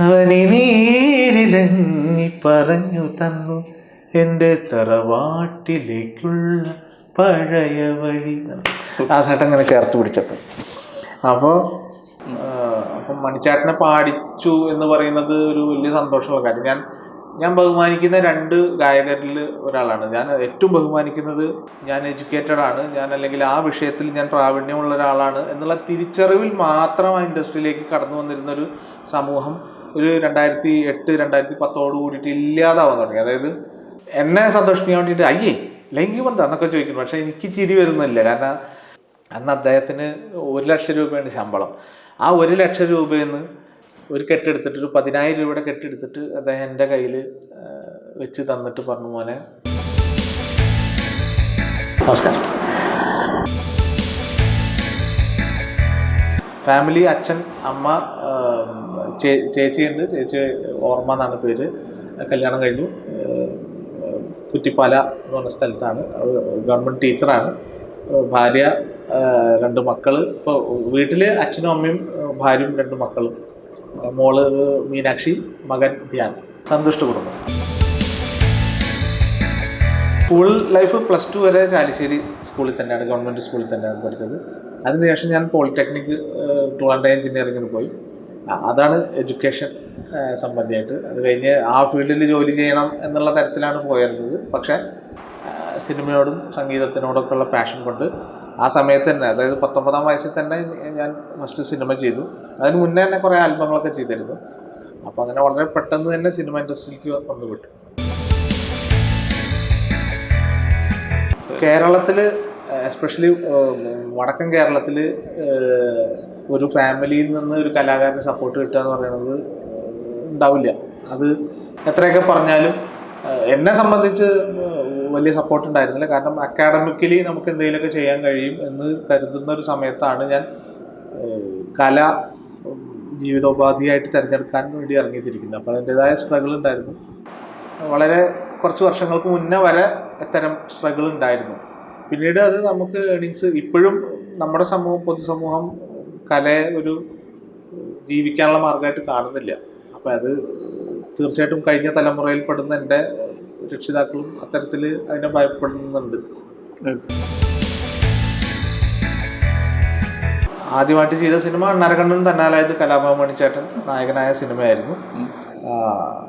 അവനിനീരിലങ്ങി പറഞ്ഞു തന്നു. എന്റെ തറവാട്ടിലേക്കുള്ള പഴയ വഴി. ആ ചേട്ടൻ ഇങ്ങനെ ചേർത്ത് പിടിച്ചപ്പോൾ അപ്പോൾ അപ്പം മണിച്ചേട്ടനെ പാടിച്ചു എന്ന് പറയുന്നത് ഒരു വലിയ സന്തോഷമുള്ള കാര്യം. ഞാൻ ഞാൻ ബഹുമാനിക്കുന്ന രണ്ട് ഗായകരിൽ ഒരാളാണ്. ഞാൻ ഏറ്റവും ബഹുമാനിക്കുന്നത് ഞാൻ എഡ്യൂക്കേറ്റഡ് ആണ്. ഞാൻ അല്ലെങ്കിൽ ആ വിഷയത്തിൽ ഞാൻ പ്രാവീണ്യമുള്ള ഒരാളാണ് എന്നുള്ള തിരിച്ചറിവിൽ മാത്രം ആ ഇൻഡസ്ട്രിയിലേക്ക് കടന്നു വന്നിരുന്നൊരു സമൂഹം. ഒരു രണ്ടായിരത്തി എട്ട് രണ്ടായിരത്തി പത്തോട് കൂടിയിട്ട് ഇല്ലാതാവാൻ തുടങ്ങി. അതായത് എന്നെ സന്തോഷിപ്പിക്കാൻ വേണ്ടിയിട്ട് അയ്യേ ലൈംഗിക ബന്ധം എന്നൊക്കെ ചോദിക്കുന്നു. പക്ഷെ എനിക്ക് ചിരി വരുന്നില്ല. കാരണം അന്ന് അദ്ദേഹത്തിന് ഒരു ലക്ഷം രൂപയാണ് ശമ്പളം. ആ ഒരു ലക്ഷം രൂപയിൽ നിന്ന് ഒരു കെട്ടെടുത്തിട്ട് ഒരു പതിനായിരം രൂപയുടെ കെട്ടെടുത്തിട്ട് അദ്ദേഹം എന്റെ കയ്യിൽ വെച്ച് തന്നിട്ട് പറഞ്ഞു മോനെ നമസ്കാരം. ഫാമിലി അച്ഛൻ അമ്മ ചേച്ചിയുണ്ട്. ചേച്ചി ഓർമ്മ എന്നാണ് പേര്. കല്യാണം കഴിഞ്ഞു. കുറ്റിപ്പാല എന്ന് പറഞ്ഞ സ്ഥലത്താണ്. ഗവൺമെന്റ് ടീച്ചറാണ്. ഭാര്യ രണ്ട് മക്കൾ ഇപ്പോൾ വീട്ടിൽ അച്ഛനും അമ്മയും ഭാര്യയും രണ്ട് മക്കളും. മോൾ മീനാക്ഷി മകൻ ധ്യാൻ. സന്തുഷ്ട കുടുംബം. സ്കൂൾ ലൈഫ് പ്ലസ് ടു വരെ ചാലിശ്ശേരി സ്കൂളിൽ തന്നെയാണ്. ഗവൺമെന്റ് സ്കൂളിൽ തന്നെയാണ് പഠിച്ചത്. അതിനുശേഷം ഞാൻ പോളിടെക്നിക് ആൻഡ് എഞ്ചിനീയറിങ്ങിന് പോയി. അതാണ് എഡ്യൂക്കേഷൻ സംബന്ധിയായിട്ട്. അത് കഴിഞ്ഞ് ആ ഫീൽഡിൽ ജോലി ചെയ്യണം എന്നുള്ള തരത്തിലാണ് പോയിരുന്നത്. പക്ഷേ സിനിമയോടും സംഗീതത്തിനോടൊക്കെ ഉള്ള പാഷൻ കൊണ്ട് ആ സമയത്ത് തന്നെ അതായത് പത്തൊമ്പതാം വയസ്സിൽ തന്നെ ഞാൻ ഫസ്റ്റ് സിനിമ ചെയ്തു. അതിന് മുന്നേ തന്നെ കുറേ ആൽബങ്ങളൊക്കെ ചെയ്തിരുന്നു. അപ്പോൾ അങ്ങനെ വളരെ പെട്ടെന്ന് തന്നെ സിനിമ ഇൻഡസ്ട്രിയിലേക്ക് വന്നു വിട്ടു. കേരളത്തിൽ എസ്പെഷ്യലി വടക്കൻ കേരളത്തിൽ ഒരു ഫാമിലിയിൽ നിന്ന് ഒരു കലാകാരന് സപ്പോർട്ട് കിട്ടുക എന്ന് പറയുന്നത് ഉണ്ടാവില്ല. അത് എത്രയൊക്കെ പറഞ്ഞാലും എന്നെ സംബന്ധിച്ച് വലിയ സപ്പോർട്ട് ഉണ്ടായിരുന്നില്ല. കാരണം അക്കാഡമിക്കലി നമുക്ക് എന്തെങ്കിലുമൊക്കെ ചെയ്യാൻ കഴിയും എന്ന് കരുതുന്ന ഒരു സമയത്താണ് ഞാൻ കല ജീവിതോപാധിയായിട്ട് തിരഞ്ഞെടുക്കാൻ വേണ്ടി ഇറങ്ങിത്തിരിക്കുന്നത്. അപ്പോൾ അതിന്റെതായ സ്ട്രഗിൾ ഉണ്ടായിരുന്നു. വളരെ കുറച്ച് വർഷങ്ങൾക്ക് മുന്നേ വരെ ഇത്തരം സ്ട്രഗിൾ ഉണ്ടായിരുന്നു. പിന്നീട് അത് നമുക്ക് ഏണിങ്സ് ഇപ്പോഴും നമ്മുടെ സമൂഹം പൊതുസമൂഹം കലയെ ഒരു ജീവിക്കാനുള്ള മാർഗമായിട്ട് കാണുന്നില്ല. അപ്പം അത് തീർച്ചയായിട്ടും കഴിഞ്ഞ തലമുറയിൽ പെടുന്ന എന്റെ രക്ഷിതാക്കളും അത്തരത്തിൽ അതിനെ ഭയപ്പെടുന്നുണ്ട്. ആദ്യമായിട്ട് ചെയ്ത സിനിമ അണ്ണാരക്കണ്ണൻ തന്നാലായത് കലാഭവൻ മണിച്ചേട്ടൻ നായകനായ സിനിമയായിരുന്നു.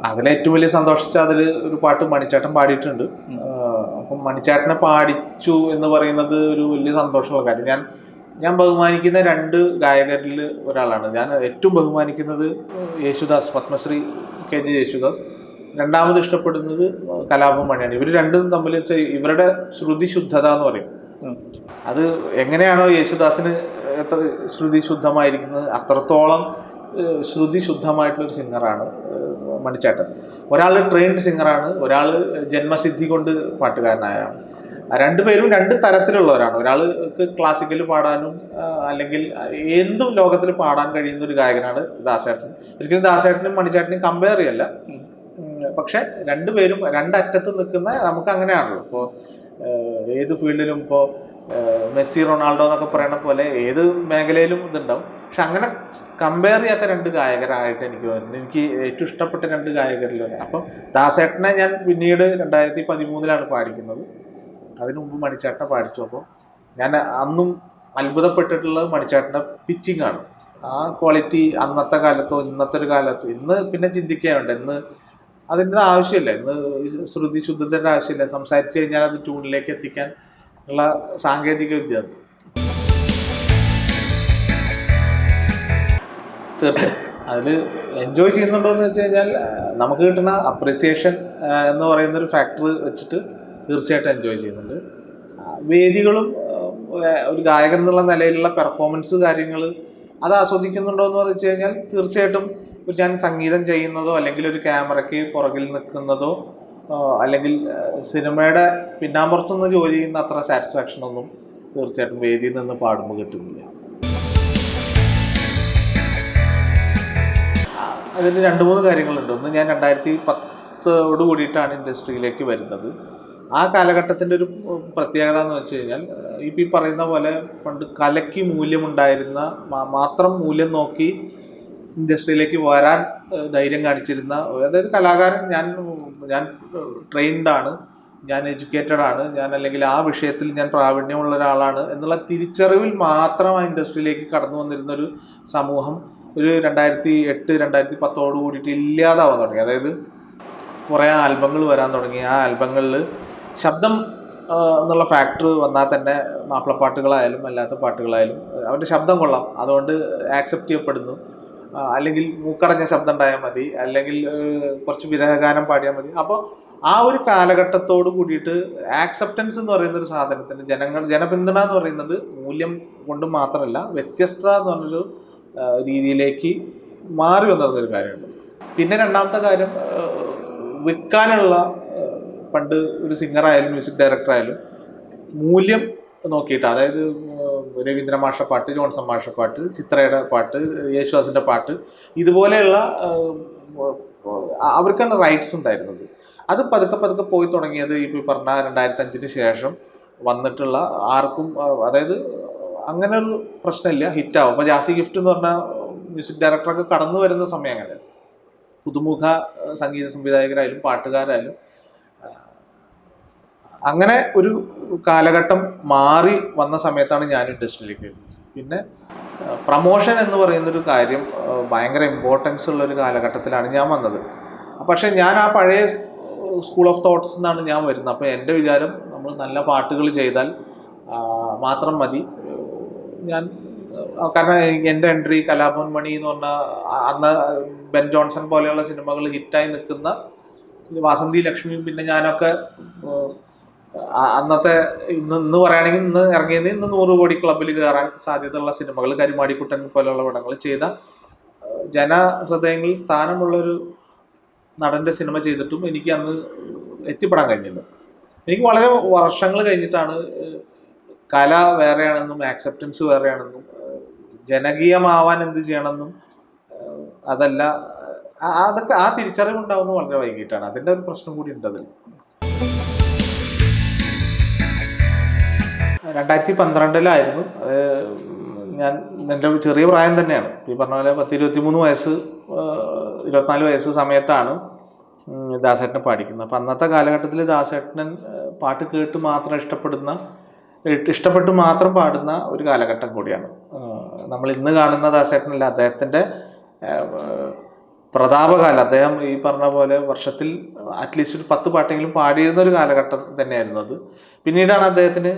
അതിലെ ഏറ്റവും വലിയ സന്തോഷിച്ച അതിൽ ഒരു പാട്ട് മണിച്ചേട്ടൻ പാടിയിട്ടുണ്ട്. അപ്പം മണിച്ചേട്ടനെ പാടിച്ചു എന്ന് പറയുന്നത് ഒരു വലിയ സന്തോഷമുള്ള കാര്യം. ഞാൻ ഞാൻ ബഹുമാനിക്കുന്ന രണ്ട് ഗായകരിൽ ഒരാളാണ്. ഞാൻ ഏറ്റവും ബഹുമാനിക്കുന്നത് യേശുദാസ് പത്മശ്രീ കെ ജെ യേശുദാസ്. രണ്ടാമത് ഇഷ്ടപ്പെടുന്നത് കലാഭവൻ മണിയാണ്. ഇവർ രണ്ടും തമ്മിൽ ഇവരുടെ ശ്രുതി ശുദ്ധത എന്ന് പറയും. അത് എങ്ങനെയാണോ യേശുദാസിന് എത്ര ശ്രുതി ശുദ്ധമായിരിക്കുന്നത് അത്രത്തോളം ശ്രുതി ശുദ്ധമായിട്ടുള്ള ഒരു സിംഗറാണ് മണിച്ചേട്ടൻ. ഒരാൾ ട്രെയിൻഡ് സിംഗറാണ് ഒരാൾ ജന്മസിദ്ധി കൊണ്ട് പാട്ടുകാരനായാണ് രണ്ടുപേരും രണ്ട് തരത്തിലുള്ളവരാണ്. ഒരാൾക്ക് ക്ലാസിക്കൽ പാടാനും അല്ലെങ്കിൽ എന്തും ലോകത്തിൽ പാടാൻ കഴിയുന്ന ഒരു ഗായകനാണ് ദാസേട്ടൻ. ഒരിക്കലും ദാസേട്ടനും മണിച്ചേട്ടനും കമ്പയർ ചെയ്യല്ല. പക്ഷെ രണ്ടുപേരും രണ്ടറ്റത്ത് നിൽക്കുന്ന നമുക്ക് അങ്ങനെയാണല്ലോ. ഇപ്പോൾ ഏത് ഫീൽഡിലും ഇപ്പോൾ മെസ്സി റൊണാൾഡോ എന്നൊക്കെ പറയണ പോലെ ഏത് മേഖലയിലും ഇതുണ്ടാവും. പക്ഷെ അങ്ങനെ കമ്പയർ ചെയ്യാത്ത രണ്ട് ഗായകരായിട്ട് എനിക്ക് തോന്നുന്നു. എനിക്ക് ഏറ്റവും ഇഷ്ടപ്പെട്ട രണ്ട് ഗായകരിലൊക്കെ അപ്പം ദാസേട്ടനെ ഞാൻ പിന്നീട് രണ്ടായിരത്തി പതിമൂന്നിലാണ് പാടിക്കുന്നത്. അതിനു മുമ്പ് മണിച്ചേട്ടനെ പാടിച്ചു അപ്പോൾ ഞാൻ അന്നും അത്ഭുതപ്പെട്ടിട്ടുള്ളത് മണിച്ചേട്ടന്റെ പിച്ചിങ് ആണ്. ആ ക്വാളിറ്റി അന്നത്തെ കാലത്തോ ഇന്നത്തെ ഒരു കാലത്തോ ഇന്ന് പിന്നെ ചിന്തിക്കാനുണ്ട്. ഇന്ന് അതിന്റെ ആവശ്യമില്ല. ഇന്ന് ശ്രുതി ശുദ്ധത്തിന്റെ ആവശ്യമില്ല. സംസാരിച്ചു കഴിഞ്ഞാൽ അത് ട്യൂണിലേക്ക് എത്തിക്കാൻ ഉള്ള സാങ്കേതിക വിദ്യ അത്. തീർച്ചയായും. അതിൽ എൻജോയ് ചെയ്യുന്നുണ്ടോ എന്ന് വെച്ച് കഴിഞ്ഞാൽ നമുക്ക് കിട്ടുന്ന അപ്രിസിയേഷൻ എന്ന് പറയുന്ന ഒരു ഫാക്ടർ വെച്ചിട്ട് തീർച്ചയായിട്ടും എൻജോയ് ചെയ്യുന്നുണ്ട്. വേദികളും ഒരു ഗായകൻ എന്നുള്ള നിലയിലുള്ള പെർഫോമൻസ് കാര്യങ്ങൾ അത് ആസ്വദിക്കുന്നുണ്ടോ എന്ന് വെച്ച് കഴിഞ്ഞാൽ തീർച്ചയായിട്ടും ഞാൻ സംഗീതം ചെയ്യുന്നതോ അല്ലെങ്കിൽ ഒരു ക്യാമറയ്ക്ക് പുറകിൽ നിൽക്കുന്നതോ അല്ലെങ്കിൽ സിനിമയുടെ പിന്നാമ്പുറത്തുനിന്ന് ജോലി ചെയ്യുന്ന അത്ര സാറ്റിസ്ഫാക്ഷൻ ഒന്നും തീർച്ചയായിട്ടും വേദിയിൽ നിന്ന് പാടുമ്പോൾ കിട്ടുന്നില്ല. അതിൽ രണ്ട് മൂന്ന് കാര്യങ്ങളുണ്ട്. ഒന്ന് ഞാൻ രണ്ടായിരത്തി പത്തോട് കൂടിയിട്ടാണ് ഇൻഡസ്ട്രിയിലേക്ക് വരുന്നത്. ആ കാലഘട്ടത്തിന്റെ ഒരു പ്രത്യേകത എന്ന് വെച്ച് കഴിഞ്ഞാൽ ഇപ്പം ഈ പറയുന്ന പോലെ പണ്ട് കലയ്ക്ക് മൂല്യമുണ്ടായിരുന്ന മാത്രം മൂല്യം നോക്കി ഇൻഡസ്ട്രിയിലേക്ക് വരാൻ ധൈര്യം കാണിച്ചിരുന്ന അതായത് കലാകാരൻ ഞാൻ ഞാൻ ട്രെയിൻഡ് ആണ് ഞാൻ എഡ്യൂക്കേറ്റഡ് ആണ് ഞാൻ അല്ലെങ്കിൽ ആ വിഷയത്തിൽ ഞാൻ പ്രാവീണ്യമുള്ള ഒരാളാണ് എന്നുള്ള തിരിച്ചറിവിൽ മാത്രം ആ ഇൻഡസ്ട്രിയിലേക്ക് കടന്നു വന്നിരുന്ന ഒരു സമൂഹം ഒരു രണ്ടായിരത്തി എട്ട് രണ്ടായിരത്തി പത്തോട് കൂടിയിട്ട് ഇല്ലാതാവാൻ തുടങ്ങി. അതായത് കുറേ ആൽബങ്ങൾ വരാൻ തുടങ്ങി. ആ ആൽബങ്ങളിൽ ശബ്ദം എന്നുള്ള ഫാക്ടർ വന്നാൽ തന്നെ മാപ്പിളപ്പാട്ടുകളായാലും അല്ലാത്ത പാട്ടുകളായാലും അവന്റെ ശബ്ദം കൊള്ളാം. അതുകൊണ്ട് ആക്സെപ്റ്റ് ചെയ്യപ്പെടുന്നു. അല്ലെങ്കിൽ മൂക്കടഞ്ഞ ശബ്ദം ഉണ്ടായാൽ മതി. അല്ലെങ്കിൽ കുറച്ച് വിരഹഗാനം പാടിയാൽ മതി. അപ്പോൾ ആ ഒരു കാലഘട്ടത്തോട് കൂടിയിട്ട് ആക്സെപ്റ്റൻസ് എന്ന് പറയുന്ന ഒരു സാധനത്തിന് ജനങ്ങൾ ജനപിന്തുണ എന്ന് പറയുന്നത് മൂല്യം കൊണ്ട് മാത്രമല്ല വ്യത്യസ്തത എന്ന് പറഞ്ഞൊരു രീതിയിലേക്ക് മാറി വന്നിരുന്നൊരു കാര്യമുണ്ട് പിന്നെ രണ്ടാമത്തെ കാര്യം വിൽക്കാനുള്ള പണ്ട് ഒരു സിംഗർ ആയാലും മ്യൂസിക് ഡയറക്ടർ ആയാലും മൂല്യം നോക്കിയിട്ട് അതായത് രവീന്ദ്ര മാഷ പാട്ട് ജോൺസൺ മാഷ പാട്ട് ചിത്രയുടെ പാട്ട് യേശുദാസിന്റെ പാട്ട് ഇതുപോലെയുള്ള അവർക്കാണ് റൈറ്റ്സ് ഉണ്ടായിരുന്നത്. അത് പതുക്കെ പതുക്കെ പോയി തുടങ്ങിയത് ഇപ്പോൾ പറഞ്ഞ രണ്ടായിരത്തി അഞ്ചിന് ശേഷം വന്നിട്ടുള്ള ആർക്കും അതായത് അങ്ങനെ ഒരു പ്രശ്നമില്ല ഹിറ്റാവും അപ്പോൾ ജാസി ഗിഫ്റ്റ് എന്ന് പറഞ്ഞ മ്യൂസിക് ഡയറക്ടറൊക്കെ കടന്നു വരുന്ന സമയം അങ്ങനെ. പുതുമുഖ സംഗീത സംവിധായകരായാലും പാട്ടുകാരായാലും അങ്ങനെ ഒരു കാലഘട്ടം മാറി വന്ന സമയത്താണ് ഞാൻ ഇൻഡസ്ട്രിയിലേക്ക് പിന്നെ പ്രമോഷൻ എന്ന് പറയുന്നൊരു കാര്യം ഭയങ്കര ഇമ്പോർട്ടൻസ് ഉള്ള ഒരു കാലഘട്ടത്തിലാണ് ഞാൻ വന്നത്. പക്ഷേ ഞാൻ ആ പഴയ സ്കൂൾ ഓഫ് തോട്ട്സ് എന്നാണ് ഞാൻ വരുന്നത്. അപ്പോൾ എന്റെ വിചാരം നമ്മൾ നല്ല പാട്ടുകൾ ചെയ്താൽ മാത്രം മതി. ഞാൻ കാരണം എന്റെ എൻട്രി കലാഭവൻ മണി എന്ന് പറഞ്ഞ അന്ന് ബെൻ ജോൺസൺ പോലെയുള്ള സിനിമകൾ ഹിറ്റായി നിൽക്കുന്ന വാസന്തി ലക്ഷ്മിയും പിന്നെ ഞാനൊക്കെ അന്നത്തെ ഇന്ന് ഇന്ന് പറയുകയാണെങ്കിൽ ഇന്ന് ഇറങ്ങിയത് ഇന്ന് നൂറ് കോടി ക്ലബിൽ കയറാൻ സാധ്യതയുള്ള സിനിമകൾ കരിമാടിക്കുട്ടൻ പോലെയുള്ള പടങ്ങൾ ചെയ്ത ജനഹൃദയങ്ങളിൽ സ്ഥാനമുള്ളൊരു നടന്റെ സിനിമ ചെയ്തിട്ടും എനിക്ക് അന്ന് എത്തിപ്പെടാൻ കഴിഞ്ഞില്ല. എനിക്ക് വളരെ വർഷങ്ങൾ കഴിഞ്ഞിട്ടാണ് കല വേറെയാണെന്നും ആക്സെപ്റ്റൻസ് വേറെയാണെന്നും ജനകീയമാവാൻ എന്ത് ചെയ്യണമെന്നും അതല്ല അതൊക്കെ ആ തിരിച്ചറിവ് ഉണ്ടാവുന്നത് വളരെ വൈകിട്ടാണ്. അതിന്റെ ഒരു പ്രശ്നം കൂടി ഉണ്ട് അതിൽ രണ്ടായിരത്തി പന്ത്രണ്ടിലായിരുന്നു ഞാൻ എന്റെ ചെറിയ പ്രായം തന്നെയാണ്. ഈ പറഞ്ഞ പോലെ പത്ത് ഇരുപത്തി മൂന്ന് വയസ്സ് ഇരുപത്തിനാല് വയസ്സ് സമയത്താണ് ദാസേട്ടനെ പാടിക്കുന്നത്. അപ്പം അന്നത്തെ കാലഘട്ടത്തിൽ ദാസേട്ടൻ പാട്ട് കേട്ട് മാത്രം ഇഷ്ടപ്പെടുന്ന ഇഷ്ടപ്പെട്ട് മാത്രം പാടുന്ന ഒരു കാലഘട്ടം കൂടിയാണ്. നമ്മൾ ഇന്ന് കാണുന്ന ദാസേട്ടനല്ല അദ്ദേഹത്തിന്റെ പ്രതാപകാലം. അദ്ദേഹം ഈ പറഞ്ഞ പോലെ വർഷത്തിൽ അറ്റ്ലീസ്റ്റ് ഒരു പത്ത് പാട്ടെങ്കിലും പാടിയിരുന്ന ഒരു കാലഘട്ടം തന്നെയായിരുന്നു അത്. പിന്നീടാണ് അദ്ദേഹത്തിന്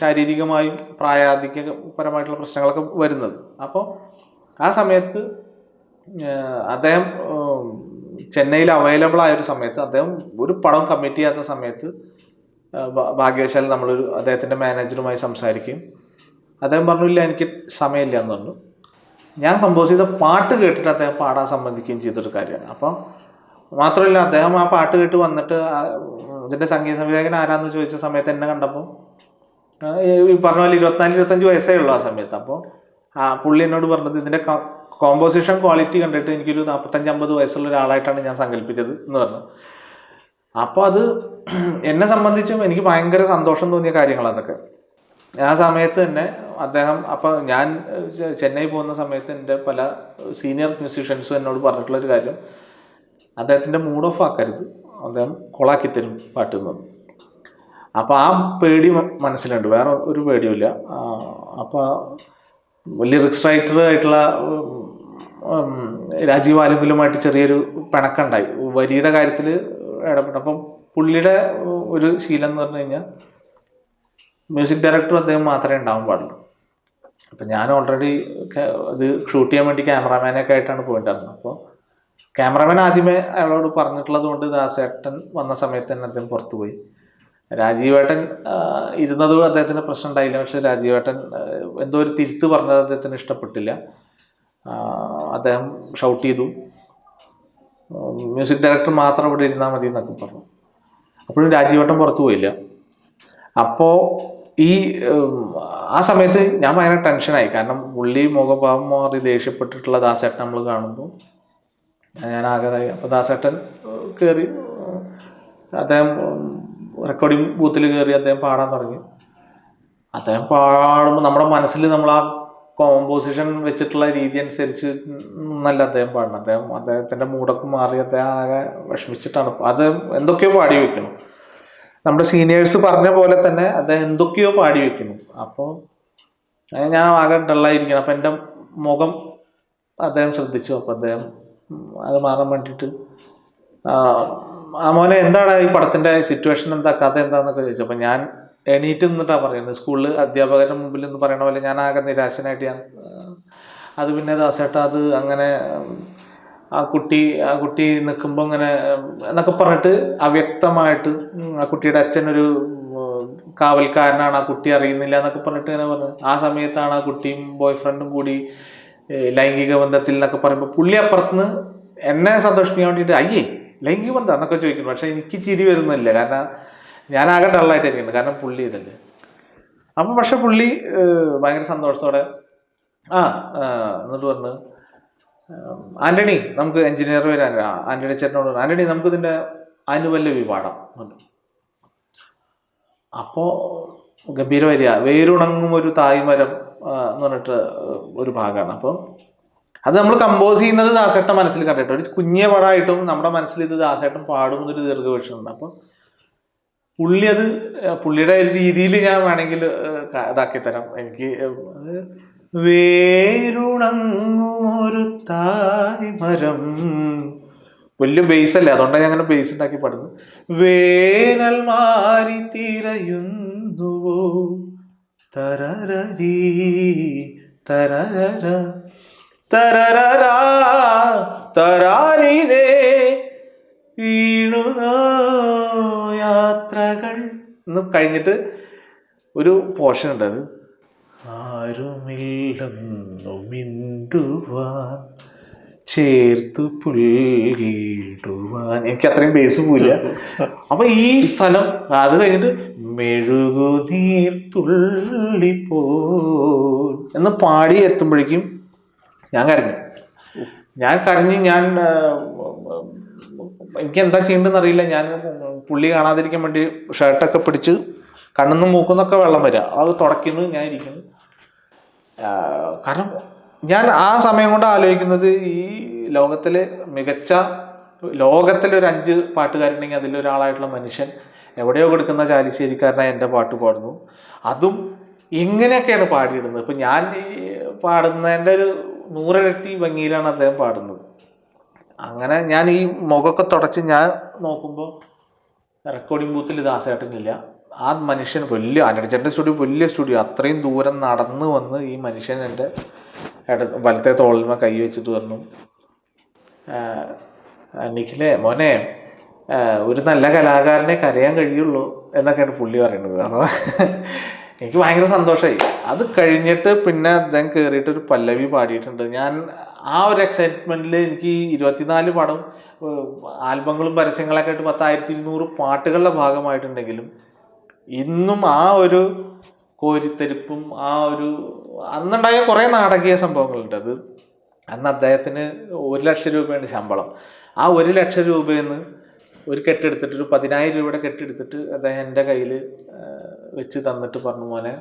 ശാരീരികമായും പ്രായാധിക്യപരമായിട്ടുള്ള പ്രശ്നങ്ങളൊക്കെ വരുന്നത്. അപ്പോൾ ആ സമയത്ത് അദ്ദേഹം ചെന്നൈയിൽ അവൈലബിൾ ആയ ഒരു സമയത്ത് അദ്ദേഹം ഒരു പടം കമ്മിറ്റ് ചെയ്യാത്ത സമയത്ത് ഭാഗ്യവശാൽ നമ്മളൊരു അദ്ദേഹത്തിന്റെ മാനേജറുമായി സംസാരിക്കുകയും അദ്ദേഹം പറഞ്ഞു ഇല്ല എനിക്ക് സമയമില്ല എന്ന് പറഞ്ഞു. ഞാൻ കമ്പോസ് ചെയ്ത പാട്ട് കേട്ടിട്ട് അദ്ദേഹം പാടാൻ സംബന്ധിക്കുകയും ചെയ്തൊരു കാര്യമാണ്. അപ്പം മാത്രമല്ല അദ്ദേഹം ആ പാട്ട് കേട്ട് വന്നിട്ട് ഇതിന്റെ സംഗീത സംവിധായകൻ ആരാന്ന് ചോദിച്ച സമയത്ത് എന്നെ കണ്ടപ്പോൾ ഈ പറഞ്ഞ പോലെ ഇരുപത്തിനാല് ഇരുപത്തഞ്ച് വയസ്സേ ഉള്ളൂ ആ സമയത്ത്. അപ്പോൾ ആ പുള്ളി എന്നോട് പറഞ്ഞത് ഇതിന്റെ കോമ്പോസിഷൻ ക്വാളിറ്റി കണ്ടിട്ട് എനിക്കൊരു നാൽപ്പത്തഞ്ച് അമ്പത് വയസ്സുള്ള ഒരാളായിട്ടാണ് ഞാൻ സങ്കല്പിച്ചത് എന്ന് പറഞ്ഞു. അപ്പോൾ അത് എന്നെ സംബന്ധിച്ചും എനിക്ക് ഭയങ്കര സന്തോഷം തോന്നിയ കാര്യങ്ങളാണ് ആ സമയത്ത് തന്നെ അദ്ദേഹം അപ്പോൾ ഞാൻ ചെന്നൈ പോകുന്ന സമയത്ത് എന്റെ പല സീനിയർ മ്യൂസീഷ്യൻസും എന്നോട് പറഞ്ഞിട്ടുള്ളൊരു കാര്യം അദ്ദേഹത്തിന്റെ മൂഡ് ഓഫ് ആക്കരുത്. അദ്ദേഹം കൊളാക്കി തരും പാട്ട് എന്ന് പറഞ്ഞു. അപ്പോൾ ആ പേടി മനസ്സിലുണ്ട്. വേറെ ഒരു പേടിയുമില്ല. അപ്പോൾ ലിറിക്സ് റൈറ്റർ ആയിട്ടുള്ള രാജീവ് ആലുങ്കിലുമായിട്ട് ചെറിയൊരു പിണക്കുണ്ടായി വരിയുടെ കാര്യത്തിൽ ഇടപെട്ടു അപ്പം പുള്ളിയുടെ ഒരു ശീലം എന്ന് പറഞ്ഞു കഴിഞ്ഞാൽ മ്യൂസിക് ഡയറക്ടർ അദ്ദേഹം മാത്രമേ ഉണ്ടാവാൻ പാടുള്ളൂ. അപ്പം ഞാൻ ഓൾറെഡി ഇത് ഷൂട്ട് ചെയ്യാൻ വേണ്ടി ക്യാമറാമാനൊക്കെ ആയിട്ടാണ് പോയിട്ടുണ്ടായിരുന്നത്. അപ്പോൾ ക്യാമറാമാൻ ആദ്യമേ അയാളോട് പറഞ്ഞിട്ടുള്ളത് കൊണ്ട് ദാസേട്ടൻ വന്ന സമയത്ത് തന്നെ അദ്ദേഹം പുറത്തു പോയി രാജീവേട്ടൻ ഇരുന്നത് അദ്ദേഹത്തിന് പ്രശ്നം ഉണ്ടായില്ല. പക്ഷെ രാജീവേട്ടൻ എന്തോ ഒരു തിരുത്ത് പറഞ്ഞത് അദ്ദേഹത്തിന് ഇഷ്ടപ്പെട്ടില്ല. അദ്ദേഹം ഷൗട്ട് ചെയ്തു. മ്യൂസിക് ഡയറക്ടർ മാത്രം ഇവിടെ ഇരുന്നാൽ മതി എന്നൊക്കെ പറഞ്ഞു. അപ്പോഴും രാജീവേട്ടൻ പുറത്തു പോയില്ല. അപ്പോൾ ഈ ആ സമയത്ത് ഞാൻ ഭയങ്കര ടെൻഷനായി. കാരണം പുള്ളി മുഖഭാവം മാറി ദേഷ്യപ്പെട്ടിട്ടുള്ള ദാസേട്ടൻ നമ്മൾ കാണുമ്പോൾ ഞാൻ ആകെതായി അപ്പോൾ ദാസേട്ടൻ കയറി അദ്ദേഹം റെക്കോർഡിംഗ് ബൂത്തിൽ കയറി അദ്ദേഹം പാടാൻ തുടങ്ങി. അദ്ദേഹം പാടുമ്പോൾ നമ്മുടെ മനസ്സിൽ നമ്മൾ ആ കോമ്പോസിഷൻ വെച്ചിട്ടുള്ള രീതി അനുസരിച്ച് നല്ല അദ്ദേഹം പാടണം അദ്ദേഹം അദ്ദേഹത്തിന്റെ മൂടൊക്കെ മാറി അദ്ദേഹം ആകെ വിഷമിച്ചിട്ടാണ് അത് എന്തൊക്കെയോ പാടി വെക്കണം നമ്മുടെ സീനിയേഴ്സ് പറഞ്ഞ പോലെ തന്നെ അദ്ദേഹം എന്തൊക്കെയോ പാടി വെക്കുന്നു. അപ്പോൾ ഞാൻ ആകെ ഡള്ളായിരിക്കണം അപ്പം എന്റെ മുഖം അദ്ദേഹം ശ്രദ്ധിച്ചു. അപ്പോൾ അദ്ദേഹം അത് മാറാൻ വേണ്ടിയിട്ട് ആ, മോനെ എന്താണ് ഈ പടത്തിന്റെ സിറ്റുവേഷൻ എന്താ കഥ എന്താന്നൊക്കെ ചോദിച്ചു. അപ്പൊ ഞാൻ എണീറ്റ് നിന്നിട്ടാ പറയുന്നത്. സ്കൂളിൽ അധ്യാപകരുടെ മുമ്പിൽ നിന്ന് പറയണ പോലെ ഞാൻ ആകെ നിരാശനായിട്ട് ഞാൻ അത് പിന്നെ ദാസേട്ട അത് അങ്ങനെ ആ കുട്ടി ആ കുട്ടി നിൽക്കുമ്പോൾ ഇങ്ങനെ എന്നൊക്കെ പറഞ്ഞിട്ട് അവ്യക്തമായിട്ട് ആ കുട്ടിയുടെ അച്ഛനൊരു കാവൽക്കാരനാണ് ആ കുട്ടി അറിയുന്നില്ല എന്നൊക്കെ പറഞ്ഞിട്ട് ഇങ്ങനെ പറഞ്ഞു. ആ സമയത്താണ് ആ കുട്ടിയും ബോയ് ഫ്രണ്ടും കൂടി ലൈംഗിക ബന്ധത്തിൽ എന്നൊക്കെ പറയുമ്പോൾ പുള്ളി അപ്പുറത്തുനിന്ന് എന്നെ സന്തോഷിപ്പിക്കാൻ വേണ്ടിയിട്ട് അയ്യേ ലൈംഗിക ബന്ധം എന്നൊക്കെ ചോദിക്കുന്നു. പക്ഷെ എനിക്ക് ചിരി വരുന്നില്ല. കാരണം ഞാൻ ആകെ ഡള്ളായിട്ടായിരിക്കുന്നത് കാരണം പുള്ളി ഇതല്ലേ. അപ്പം പക്ഷെ പുള്ളി ഭയങ്കര സന്തോഷത്തോടെ ആ എന്നിട്ട് പറഞ്ഞു ആന്റണി നമുക്ക് എഞ്ചിനീയർ വരാൻ ആന്റണി ചേട്ടനോട് ആന്റണി നമുക്ക് ഇതിന്റെ അനുവല്ല വിവാടം. പറഞ്ഞു. അപ്പോ ഗംഭീര വരിക വേരുണങ്ങും ഒരു തായ്മരം എന്ന് പറഞ്ഞിട്ട് ഒരു ഭാഗമാണ്. അപ്പം അത് നമ്മൾ കമ്പോസ് ചെയ്യുന്നത് ദാസേട്ടൻ മനസ്സിൽ കണ്ടിട്ട്. ഒരു കുഞ്ഞേ പടമായിട്ടും നമ്മുടെ മനസ്സിൽ ഇത് ദാസേട്ടൻ പാടും എന്നൊരു ദീർഘവീക്ഷണമുണ്ട് അപ്പം പുള്ളി അത് പുള്ളിയുടെ രീതിയിൽ ഞാൻ വേണമെങ്കിൽ ഇതാക്കി തരാം. എനിക്ക് അത് വേരുണങ്ങും ഒരു തായ്മരം വലിയ ബേസ് അല്ലേ? അതുകൊണ്ടാണ് ഞാൻ അങ്ങനെ ബേസ് ഉണ്ടാക്കി പാടുന്നത്. വേനൽ മാറി തിരയുന്നുവോ? തരരീ തരരര. തരരരാ തരാരിരേ വീണുനോ യാത്രകൾ എന്ന് കഴിഞ്ഞിട്ട് ഒരു പോർഷൻ ഉണ്ട് അത്. ആരുമില്ലെന്നു മിണ്ടുവാൻ ചേർത്തു പുല്ലിടുവാൻ എനിക്ക് അത്രയും ബേസ് പോയില്ല അപ്പൊ ഈ സ്ഥലം അത് കഴിഞ്ഞിട്ട് മെഴുകുനീർ തുള്ളിപ്പോ എന്ന് പാടി എത്തുമ്പോഴേക്കും ഞാൻ കരഞ്ഞു. ഞാൻ കരഞ്ഞ് ഞാൻ എനിക്ക് എന്താ ചെയ്യേണ്ടതെന്ന് അറിയില്ല ഞാൻ പുള്ളി കാണാതിരിക്കാൻ വേണ്ടി ഷർട്ടൊക്കെ പിടിച്ച് കണ്ണിന്നും മൂക്കുന്നൊക്കെ വെള്ളം വരിക അത് തുടയ്ക്കുന്നു ഞാൻ ഇരിക്കുന്നു. കാരണം ഞാൻ ആ സമയം കൊണ്ട് ആലോചിക്കുന്നത് ഈ ലോകത്തിലെ മികച്ച ലോകത്തിലെ ഒരു അഞ്ച് പാട്ടുകാരുണ്ടെങ്കിൽ അതിലൊരാളായിട്ടുള്ള മനുഷ്യൻ എവിടെയോ കൊടുക്കുന്ന ചാലിശ്ശേരിക്കാരനായ എന്റെ പാട്ട് പാടുന്നു. അതും എങ്ങനെയൊക്കെയാണ് പാടിയിടുന്നത്. ഇപ്പം ഞാൻ ഈ പാടുന്നതിന്റെ ഒരു നൂറിരട്ടി ഭംഗിയിലാണ് അദ്ദേഹം പാടുന്നത്. അങ്ങനെ ഞാൻ ഈ മുഖമൊക്കെ തുടച്ച് ഞാൻ നോക്കുമ്പോൾ റെക്കോർഡിംഗ് ബൂത്തിൽ ദാസേട്ടനില്ല. ആ മനുഷ്യൻ വലിയ അനടിച്ചേട്ടന്റെ സ്റ്റുഡിയോ വലിയ സ്റ്റുഡിയോ അത്രയും ദൂരം നടന്ന് വന്ന് ഈ മനുഷ്യൻ എന്റെ ഇട വലത്തെ തോളിന്മേൽ കൈ വെച്ചിട്ട് പറഞ്ഞു നിഖിലെ മോനെ ഒരു നല്ല കലാകാരനെ കരയാൻ കഴിയുള്ളൂ എന്നൊക്കെയാണ് പുള്ളി പറയുന്നത്. അപ്പോൾ എനിക്ക് ഭയങ്കര സന്തോഷമായി അത് കഴിഞ്ഞിട്ട് പിന്നെ അദ്ദേഹം കയറിയിട്ട് ഒരു പല്ലവി പാടിയിട്ടുണ്ട്. ഞാൻ ആ ഒരു എക്സൈറ്റ്മെന്റിൽ എനിക്ക് ഇരുപത്തിനാല് പടം ആൽബങ്ങളും പരസ്യങ്ങളൊക്കെ ആയിട്ട് പത്തായിരത്തി ഇരുന്നൂറ് പാട്ടുകളുടെ ഭാഗമായിട്ടുണ്ടെങ്കിലും ഇന്നും ആ ഒരു കോരിത്തരിപ്പും ആ ഒരു അന്നുണ്ടായ കുറേ നാടകീയ സംഭവങ്ങളുണ്ട്. അത് അന്ന് അദ്ദേഹത്തിന് ഒരു ലക്ഷം രൂപയാണ് ശമ്പളം. ആ ഒരു ലക്ഷം രൂപയിൽ നിന്ന് ഒരു കെട്ടെടുത്തിട്ട് ഒരു പതിനായിരം രൂപയുടെ കെട്ടെടുത്തിട്ട് അദ്ദേഹം എന്റെ കയ്യിൽ വെച്ച് തന്നിട്ട് പറഞ്ഞു മോനെ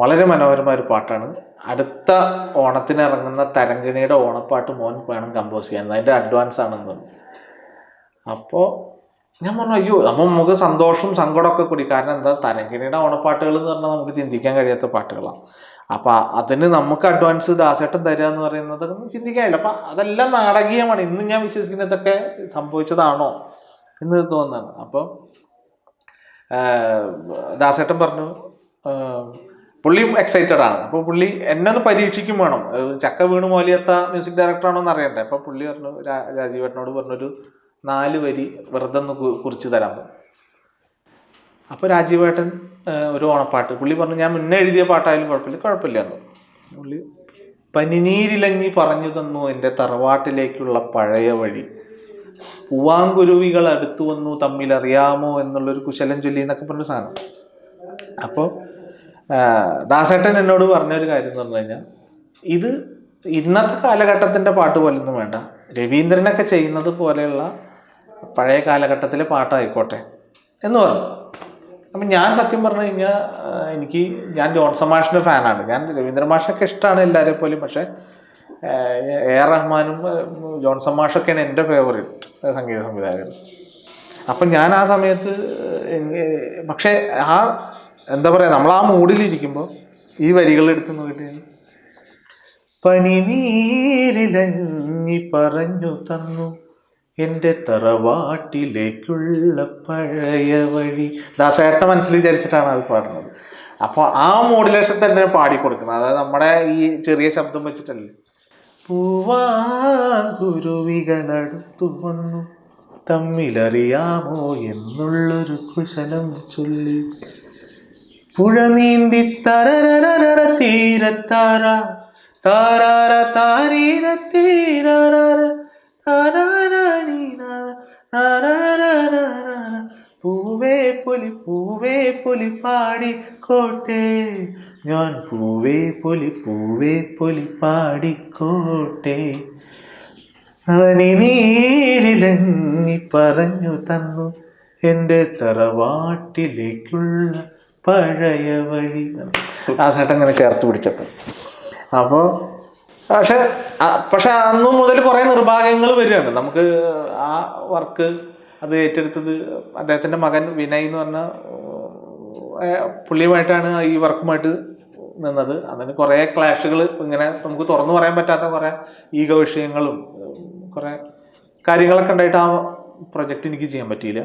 വളരെ മനോഹരമായ ഒരു പാട്ടാണ്. അടുത്ത ഓണത്തിന് ഇറങ്ങുന്ന തരങ്കിണിയുടെ ഓണപ്പാട്ട് മോൻ വേണം കമ്പോസ് ചെയ്യാൻ. അതിന്റെ അഡ്വാൻസ് ആണെന്ന്. അപ്പോൾ ഞാൻ പറഞ്ഞു അയ്യോ നമ്മൾ നമുക്ക് സന്തോഷവും സങ്കടമൊക്കെ കൂടി. കാരണം എന്താ? തരംഗിണിയുടെ ഓണപ്പാട്ടുകൾ എന്ന് പറഞ്ഞാൽ നമുക്ക് ചിന്തിക്കാൻ കഴിയാത്ത പാട്ടുകളാണ് അപ്പോൾ അതിന് നമുക്ക് അഡ്വാൻസ് ദാസേട്ടൻ തരിക എന്ന് പറയുന്നത് ചിന്തിക്കാനില്ല അപ്പം അതെല്ലാം നാടകീയമാണ്. ഇന്ന് ഞാൻ വിശ്വസിക്കുന്നതൊക്കെ സംഭവിച്ചതാണോ എന്ന് തോന്നുന്നതാണ്. അപ്പോൾ ദാസേട്ടൻ പറഞ്ഞു പുള്ളിയും എക്സൈറ്റഡ് ആണ്. അപ്പോൾ പുള്ളി എന്നെ ഒന്ന് പരീക്ഷിക്കും വേണം. ചക്ക വീണ് മോലിയത്ത മ്യൂസിക് ഡയറക്ടറാണോ എന്ന് അറിയണ്ടേ? അപ്പോൾ പുള്ളി പറഞ്ഞു രാജീവേട്ടനോട് പറഞ്ഞൊരു നാല് വരി വെറുതെ ഒന്ന് കുറിച്ച് തരാൻ അപ്പോൾ രാജീവേട്ടൻ ഒരു ഓണപ്പാട്ട്. പുള്ളി പറഞ്ഞു ഞാൻ മുന്നേ എഴുതിയ പാട്ടായാലും കുഴപ്പമില്ല കുഴപ്പമില്ല എന്ന്. പുള്ളി പനിനീരിലങ്ങി പറഞ്ഞു തന്നു എന്റെ തറവാട്ടിലേക്കുള്ള പഴയ വഴി. പൂവാങ്കുരുവികൾ അടുത്തു വന്നു തമ്മിൽ അറിയാമോ എന്നുള്ളൊരു കുശലം ചൊല്ലി എന്നൊക്കെ പറഞ്ഞ സാധനം. അപ്പോൾ ദാസേട്ടൻ എന്നോട് പറഞ്ഞൊരു കാര്യം എന്ന് പറഞ്ഞു കഴിഞ്ഞാൽ ഇത് ഇന്നത്തെ കാലഘട്ടത്തിന്റെ പാട്ട് പോലൊന്നും വേണ്ട. രവീന്ദ്രനൊക്കെ ചെയ്യുന്നത് പോലെയുള്ള പഴയ കാലഘട്ടത്തിലെ പാട്ടായിക്കോട്ടെ എന്ന് പറഞ്ഞു. അപ്പം ഞാൻ സത്യം പറഞ്ഞു കഴിഞ്ഞാൽ എനിക്ക് ഞാൻ ജോൺസൺ മാഷിന്റെ ഫാനാണ്. ഞാൻ രവീന്ദ്ര മാഷൊക്കെ ഇഷ്ടമാണ് എല്ലാവരെ പോലും പക്ഷേ എ ആർ റഹ്മാനും ജോൺ ജോൺസൺ മാഷൊക്കെയാണ് എന്റെ ഫേവറേറ്റ് സംഗീത സംവിധായകർ. അപ്പം ഞാൻ ആ സമയത്ത് പക്ഷേ ആ എന്താ പറയുക നമ്മൾ ആ മൂഡിലിരിക്കുമ്പോൾ ഈ വരികൾ എടുത്ത് നോക്കിയിട്ട് പനി നീരിലഞ്ഞി പറഞ്ഞു തന്നു എന്റെ തറവാട്ടിലേക്കുള്ള പഴയ വഴി. ദാസേട്ട മനസ്സിൽ വിചാരിച്ചിട്ടാണ് അത് പാടുന്നത്. അപ്പോൾ ആ മോഡുലേഷൻ തന്നെ പാടിക്കൊടുക്കുന്നത്. അതായത് നമ്മുടെ ഈ ചെറിയ ശബ്ദം വെച്ചിട്ടല്ലേ. പൂവാങ്കുരുവികളടുത്തു വന്നു തമ്മിലറിയാമോ എന്നുള്ളൊരു കുശലം ചൊല്ലി. പുഴ നീന്തി തരരരര തീരത്താര. താരാര താരീര തീരാര പൂവേ പുലി പൂവേ പുലി പാടിക്കോട്ടെ ഞാൻ പൂവേ പുലി പൂവേ പുലി പാടിക്കോട്ടെ നീരിലങ്ങി പറഞ്ഞു തന്നു എന്റെ തറവാട്ടിലേക്കുള്ള പഴയ വഴി. ആ ചേട്ടൻ ഇങ്ങനെ ചേർത്ത് പിടിച്ചപ്പോൾ അപ്പോൾ പക്ഷെ പക്ഷെ അന്നും മുതൽ കുറേ നിർഭാഗ്യങ്ങൾ വരികയാണ്. നമുക്ക് ആ വർക്ക് അത് ഏറ്റെടുത്തത് അദ്ദേഹത്തിന്റെ മകൻ വിനയ് എന്ന് പറഞ്ഞ പുള്ളിയുമായിട്ടാണ് ഈ വർക്കുമായിട്ട് നിന്നത്. അതിന് കുറേ ക്ലാഷുകൾ ഇങ്ങനെ നമുക്ക് തുറന്നു പറയാൻ പറ്റാത്ത കുറേ ഈഗോ വിഷയങ്ങളും കുറേ കാര്യങ്ങളൊക്കെ ഉണ്ടായിട്ട് ആ പ്രൊജക്റ്റ് എനിക്ക് ചെയ്യാൻ പറ്റിയില്ല.